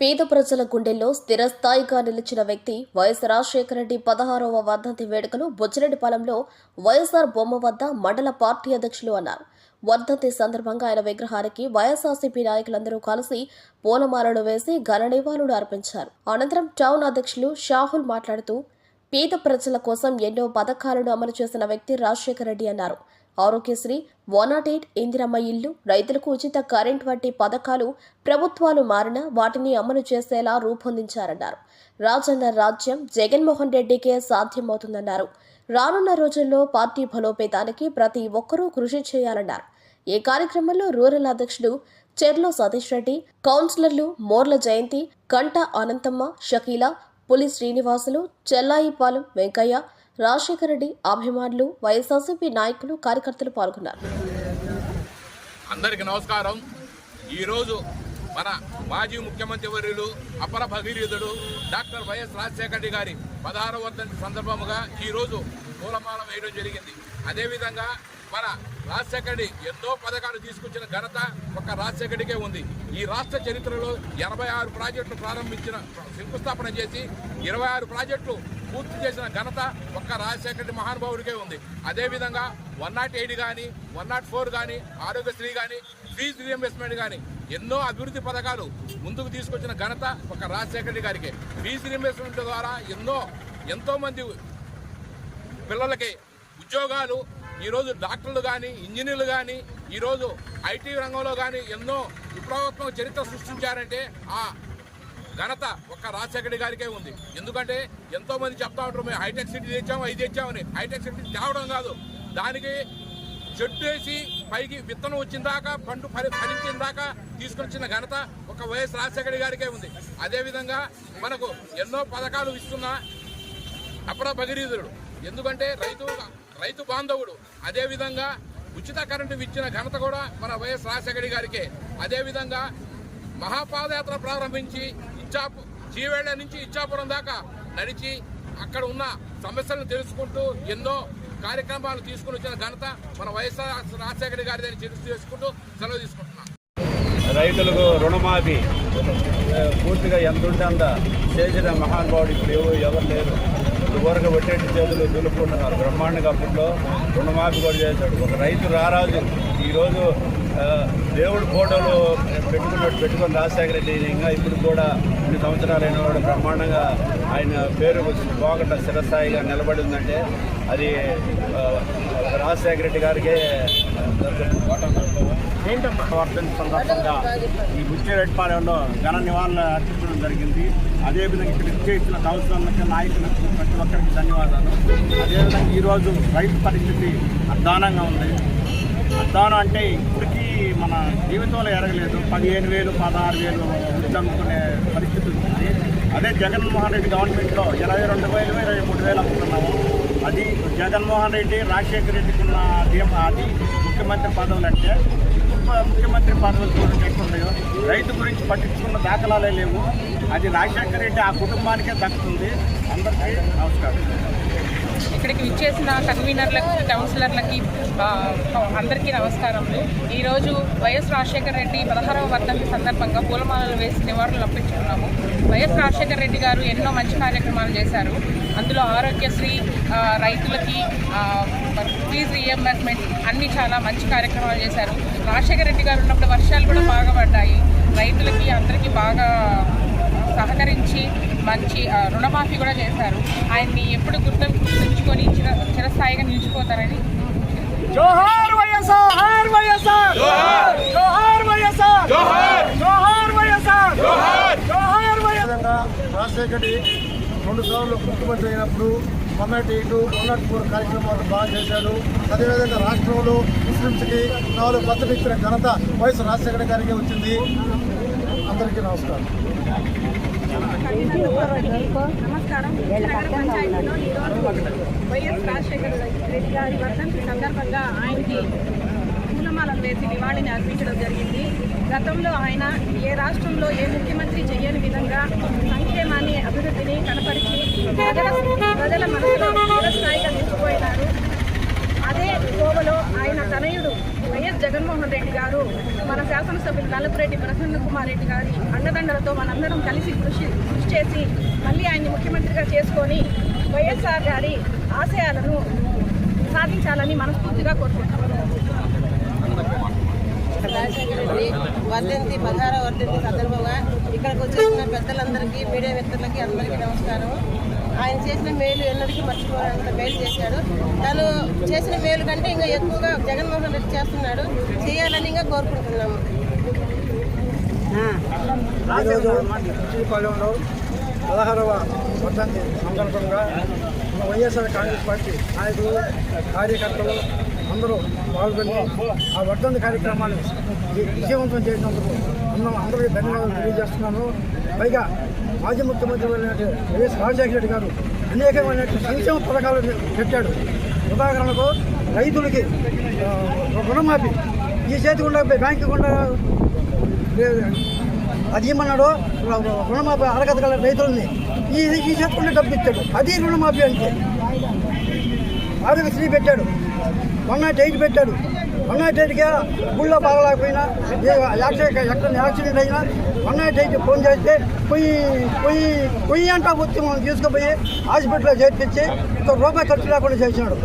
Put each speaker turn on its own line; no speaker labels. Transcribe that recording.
పేద ప్రజల గుండెల్లో స్థిరస్థాయిగా నిలిచిన వ్యక్తి వైఎస్ రాజశేఖర రెడ్డి పదహారవ వర్ధంతి వేడుకలు బొచ్చిరెడ్డిపాలెంలో వైఎస్ఆర్ బొమ్మ వద్ద మండల పార్టీ అధ్యక్షులు అన్నారు. వర్ధంతి సందర్భంగా ఆయన విగ్రహానికి వైఎస్ఆర్సీపీ నాయకులందరూ కలిసి పూలమాలలు వేసి ఘన నివాళులు అర్పించారు. అనంతరం టౌన్ అధ్యక్షులు షాహుల్ మాట్లాడుతూ పేద ప్రజల కోసం ఎన్నో పథకాలను అమలు చేసిన వ్యక్తి రాజశేఖర రెడ్డి అన్నారు. Aarogyasri one not eight Indiramma ఇల్లు రైతులకు ఉచిత కరెంట్ వంటి పథకాలు ప్రభుత్వాలు మారిన వాటిని అమలు చేసేలా రూపొందించారన్నారు. రాజన్న రాజ్యం జగన్మోహన్ రెడ్డికే సాధ్యమవుతుందన్నారు. రానున్న రోజుల్లో పార్టీ బలోపేతానికి ప్రతి ఒక్కరూ కృషి చేయాలన్నారు. ఈ కార్యక్రమంలో రూరల్ అధ్యక్షుడు చెర్లో సతీష్ రెడ్డి కౌన్సిలర్లు మోర్ల జయంతి కంట అనంతమ్మ షకీల పులి శ్రీనివాసులు చెల్లాయిపాలెం వెంకయ్య రాజశేఖర రెడ్డి అభిమానులు వైఎస్ఆర్సీపీ నాయకులు కార్యకర్తలు పాల్గొన్నారు.
అందరికి నమస్కారం. ఈరోజు మన మాజీ ముఖ్యమంత్రి వర్యులు అపర భగీరథుడు డాక్టర్ వైఎస్ రాజశేఖర రెడ్డి గారి పదహారవ వర్ధంతి సందర్భముగా ఈరోజు పూలమాల వేయడం జరిగింది. అదేవిధంగా మన రాజశేఖర రెడ్డి ఎన్నో పథకాలు తీసుకొచ్చిన ఘనత ఒక రాజశేఖరికే ఉంది. ఈ రాష్ట్ర చరిత్రలో ఎనభై ఆరు ప్రాజెక్టులు ప్రారంభించిన శంకుస్థాపన చేసి ఇరవై ఆరు ప్రాజెక్టులు పూర్తి చేసిన ఘనత ఒక్క రాజశేఖర మహానుభావుడికే ఉంది. అదేవిధంగా వన్ నాట్ ఎయిట్ కానీ వన్ నాట్ ఫోర్ కానీ ఆరోగ్యశ్రీ కానీ ఫీజు రీఎంబర్స్మెంట్ కానీ ఎన్నో అభివృద్ధి పథకాలు ముందుకు తీసుకొచ్చిన ఘనత ఒక రాజశేఖర గారికి. ఫీజు రీఎంబర్స్మెంట్ ద్వారా ఎన్నో ఎంతోమంది పిల్లలకి ఉద్యోగాలు ఈరోజు డాక్టర్లు కానీ ఇంజనీర్లు కానీ ఈరోజు ఐటీ రంగంలో కానీ ఎన్నో విప్లవాత్మక చరిత్ర సృష్టించారంటే ఆ ఘనత ఒక్క రాజశేఖర గారికే ఉంది. ఎందుకంటే ఎంతోమంది చెప్తా ఉంటారు మేము హైటెక్ సిటీ తెచ్చాము ఇది తెచ్చామని. హైటెక్ సిటీ తేవడం కాదు. దానికి చెట్టు వేసి పైకి విత్తనం వచ్చిన దాకా పండు ఫలి ఫలించిన దాకా తీసుకొచ్చిన ఘనత ఒక వైఎస్ రాజశేఖర గారికే ఉంది. అదేవిధంగా మనకు ఎన్నో పథకాలు ఇస్తున్న అపర భగీరథుడు. ఎందుకంటే రైతు రైతు బాంధవుడు. అదేవిధంగా ఉచిత కరెంటు ఇచ్చిన ఘనత కూడా మన వైఎస్ రాజశేఖర గారికే. అదేవిధంగా మహాపాదయాత్ర ప్రారంభించి ఇచ్చాపు జీవేళ్ళ నుంచి ఇచ్చాపురం దాకా నడిచి అక్కడ ఉన్న సమస్యలను తెలుసుకుంటూ ఎన్నో కార్యక్రమాలు తీసుకుని వచ్చిన ఘనత మన వైఎస్ఆర్ రాజశేఖర గారి దగ్గర చేసుకుంటూ సెలవు తీసుకుంటున్నాం.
రైతులకు రుణమాఫీ. పూర్తిగా ఎంత ఉంటే అంత చేసిన మహానుభావుడు ఇప్పుడు ఎవరు ఎవరు లేరు. ఊరక పెట్టేటి చేతులు దులుపుకుంటున్నారు. బ్రహ్మాండంగా అప్పట్లో రుణమాఫీ కూడా చేశాడు. ఒక రైతు రారాజు. ఈరోజు దేవుడు ఫోటోలు పెట్టుకున్నట్టు పెట్టుకొని రాజశేఖర రెడ్డి ఇంకా ఇప్పుడు కూడా కొన్ని సంవత్సరాలు అయిన వాడు బ్రహ్మాండంగా ఆయన పేరు పోకుండా స్థిరస్థాయిగా నిలబడి ఉందంటే అది రాజశేఖర రెడ్డి గారికే
వర్ధంతి సందర్భంగా ఈ బుచ్చిరెడ్డిపాలెంలో ఘన నివాళులు అర్పించడం జరిగింది. అదేవిధంగా ఇక్కడ ఇచ్చేసిన కౌన్సిలర్లకి నాయకులకు ప్రతి ఒక్కరికి ధన్యవాదాలు. అదేవిధంగా ఈరోజు రైతు పరిస్థితి అధ్వానంగా ఉంది. అధ్వానం అంటే ఇప్పటికీ మన జీవితంలో ఎరగలేదు. పదిహేను వేలు పదహారు వేలు అమ్ముకునే పరిస్థితి ఉంది. అదే జగన్మోహన్ రెడ్డి గవర్నమెంట్లో ఇరవై రెండు వేలు ఇరవై మూడు వేలు అమ్ముకున్నాము. అది జగన్మోహన్ రెడ్డి రాజశేఖర రెడ్డికి ఉన్న అది ముఖ్యమంత్రి పదవులు అంటే ముఖ్యమంత్రి పదవులు చూడండి ఎట్లున్నాయో రైతు గురించి పట్టించుకున్న దాఖలాలే లేవు. అది రాజశేఖర రెడ్డి ఆ కుటుంబానికే దక్కుతుంది. అందరికీ నమస్కారం.
ఇక్కడికి విచ్చేసిన కన్వీనర్లకు కౌన్సిలర్లకి అందరికీ నమస్కారములు. ఈరోజు వైఎస్ రాజశేఖర రెడ్డి పదహారవ వర్ధంతి సందర్భంగా పూలమాలలు వేసి నివారణలు అప్పించుకున్నాము వైఎస్ రాజశేఖర రెడ్డి గారు ఎన్నో మంచి కార్యక్రమాలు చేశారు. అందులో ఆరోగ్యశ్రీ రైతులకి ఆ, ఫీజు రీఎంబర్స్మెంట్ అన్నీ చాలా మంచి కార్యక్రమాలు చేశారు. రాజశేఖర రెడ్డి గారు ఉన్నప్పుడు వర్షాలు కూడా బాగా పడ్డాయి. రైతులకి అందరికీ బాగా సహకరించి మంచి రుణమాఫీ కూడా చేశారు. ఆయన్ని ఎప్పుడు గుర్తు గుర్తుంచుకొని చిర చిరస్థాయిగా నిలిచిపోతారని
జోహార్ వైఎస్ఆర్ వైఎస్ఆర్! జోహార్! వైఎస్ఆర్! జోహార్! వైఎస్ఆర్! జోహార్!
విధంగా రాజశేఖర్ రెడ్డి రెండు సార్లు ముఖ్యమంత్రి అయినప్పుడు one not eight one not four కార్యక్రమాలు బాగా చేశారు అదేవిధంగా రాష్ట్రంలో ముస్లింస్కి నాలుగు పద్ధతి ఇచ్చిన ఘనత వైఎస్ రాజశేఖర గారికి వచ్చింది. అందరికీ నమస్కారం.
నమస్కారం. నగర పంచాయతీలో ఈరోజు వైఎస్ రాజశేఖర రెడ్డి గారి వర్ధంతి సందర్భంగా ఆయనకి పూలమాలను వేసి నివాళిని అర్పించడం జరిగింది. గతంలో ఆయన ఏ రాష్ట్రంలో ఏ ముఖ్యమంత్రి చేయని విధంగా సంక్షేమాన్ని అభివృద్ధిని కనపరిచి ప్రజల ప్రజల మనసులో స్థాయిగా నిలిచిపోయినారు. అదే కోవలో ఆయన తనయుడు జగన్మోహన్ రెడ్డి గారు మన శాసనసభ్యులు నల్లపురెడ్డి ప్రసన్న కుమార్ రెడ్డి గారి అండదండలతో మనందరం కలిసి కృషి కృషి చేసి మళ్ళీ ఆయన్ని ముఖ్యమంత్రిగా చేసుకొని వైఎస్ఆర్ గారి ఆశయాలను సాధించాలని మనస్ఫూర్తిగా కోరుకుంటున్నాను
రాజశేఖర రెడ్డి వర్ధంతి బంగారా వర్ధంతి సందర్భంగా ఇక్కడికి వచ్చేసిన పెద్దలందరికీ మీడియా వ్యక్తులకి అందరికీ నమస్కారం. ఆయన చేసిన మేలు ఎన్నటికీ మర్చిపోవాలంత మేలు చేశాడు. తను చేసిన మేలు కంటే ఇంకా ఎక్కువగా జగన్మోహన్ రెడ్డి చేస్తున్నాడు. చేయాలని ఇంకా కోరుకుంటున్నాము.
ఈరోజు శ్రీపాలెంలో పదహారవ వర్ధంతి సందర్భంగా మన వైఎస్ఆర్ కాంగ్రెస్ పార్టీ నాయకులు కార్యకర్తలు అందరూ పాల్గొని ఆ వర్ధంతి కార్యక్రమాన్ని విజయవంతం చేసినందుకు అందరం అందరికీ ధన్యవాదాలు తెలియజేస్తున్నాను. పైగా మాజీ ముఖ్యమంత్రి అయినటువంటి వైఎస్ రాజశేఖర రెడ్డి గారు అనేకమైన సంక్షేమ పథకాలు పెట్టాడు. ఉదాహరణకు రైతులకి రుణమాఫీ. ఈ చేతి గుండా బ్యాంకు గుండా అది ఏమన్నాడు రుణమాఫీ అరగత గల రైతులని ఈ ఈ చెప్పుకుంటే డబ్బు ఇచ్చాడు. అది రుణమాఫీ అంటే. ఆరోగ్యశ్రీ పెట్టాడు. వన్ నాట్ ఎయిట్ పెట్టాడు. వన్ నాట్ ఎయిట్గా గుళ్ళో బాగలేకపోయినా ఏ యాక్సిడెంట్ ఎక్కడ యాక్సిడెంట్ అయినా వన్ నాట్ ఎయిట్ ఫోన్ చేస్తే పోయి పోయి పొయ్యి అంటా వచ్చి మనం తీసుకుపోయి హాస్పిటల్లో చేర్పించి ఒక రూపాయి ఖర్చు లేకుండా చేసినాడు